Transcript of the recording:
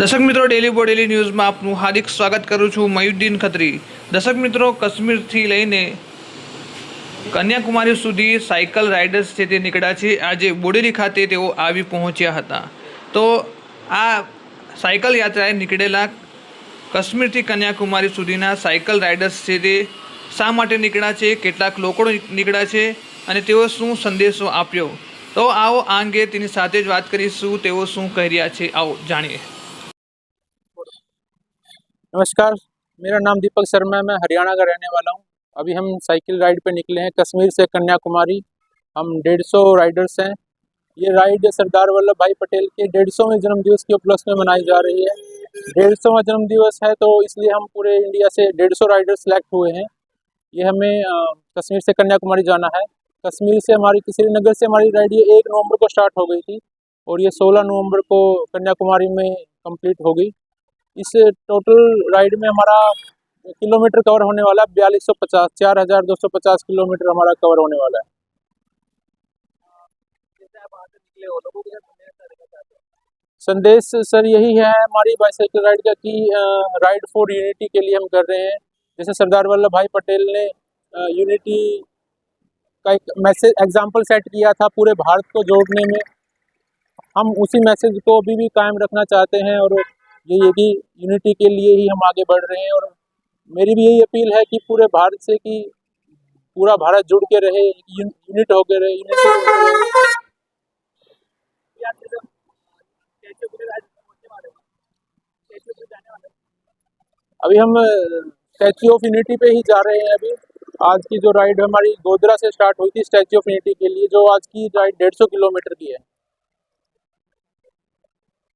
દર્શક મિત્રો ડેલી બોડેલી ન્યૂઝમાં આપનું હાર્દિક સ્વાગત કરું છું મયુદ્દીન ખત્રી. દર્શક મિત્રો, કાશ્મીરથી લઈને કન્યાકુમારી સુધી સાયકલ રાઇડર્સ છે તે નીકળ્યા છે, આજે બોડેલી ખાતે તેઓ આવી પહોંચ્યા હતા. તો આ સાયકલ યાત્રાએ નીકળેલા કાશ્મીરથી કન્યાકુમારી સુધીના સાયકલ રાઇડર્સ છે તે શા માટે નીકળ્યા છે, કેટલાક લોકો નીકળ્યા છે અને તેઓ શું સંદેશો આપ્યો? તો આવો આ અંગે તેની સાથે જ વાત કરીશું, તેઓ શું કહી રહ્યા છે, આવો જાણીએ. नमस्कार, मेरा नाम दीपक शर्मा है, मैं हरियाणा का रहने वाला हूँ। अभी हम साइकिल राइड पे निकले हैं, कश्मीर से कन्याकुमारी। हम डेढ़ सौ राइडर्स हैं। ये राइड सरदार वल्लभ भाई पटेल के डेढ़ सौवें जन्मदिवस के उपलक्ष्य में मनाई जा रही है। डेढ़ सौवा जन्मदिवस है तो इसलिए हम पूरे इंडिया से डेढ़ सौ राइडर सेलेक्ट हुए हैं। ये हमें कश्मीर से कन्याकुमारी जाना है। कश्मीर से हमारी, श्रीनगर से हमारी राइड ये एक नवंबर को स्टार्ट हो गई थी और ये सोलह नवंबर को कन्याकुमारी में कंप्लीट हो गई। इस टोटल राइड में हमारा किलोमीटर कवर होने वाला है बयालीस सौ पचास, चार हज़ार दो सौ पचास किलोमीटर हमारा कवर होने वाला है। संदेश सर यही है हमारी बाईसाइकिल राइड का कि राइड फॉर यूनिटी के लिए हम कर रहे हैं। जैसे सरदार वल्लभ भाई पटेल ने यूनिटी का एक मैसेज एग्ज़ाम्पल सेट किया था पूरे भारत को जोड़ने में। हम उसी मैसेज को अभी भी कायम रखना चाहते हैं और ये ये कि यूनिटी के लिए ही हम आगे बढ़ रहे हैं और मेरी भी यही अपील है कि पूरे भारत से कि पूरा भारत जुड़ के रहे यूनिट होके रहे अभी हम स्टैच्यू ऑफ़ यूनिटी पे ही जा रहे हैं अभी। आज की जो राइड हमारी गोदरा से स्टार्ट हुई थी स्टैच्यू ऑफ़ यूनिटी के लिए, जो आज की राइड डेढ़ सौ किलोमीटर की है।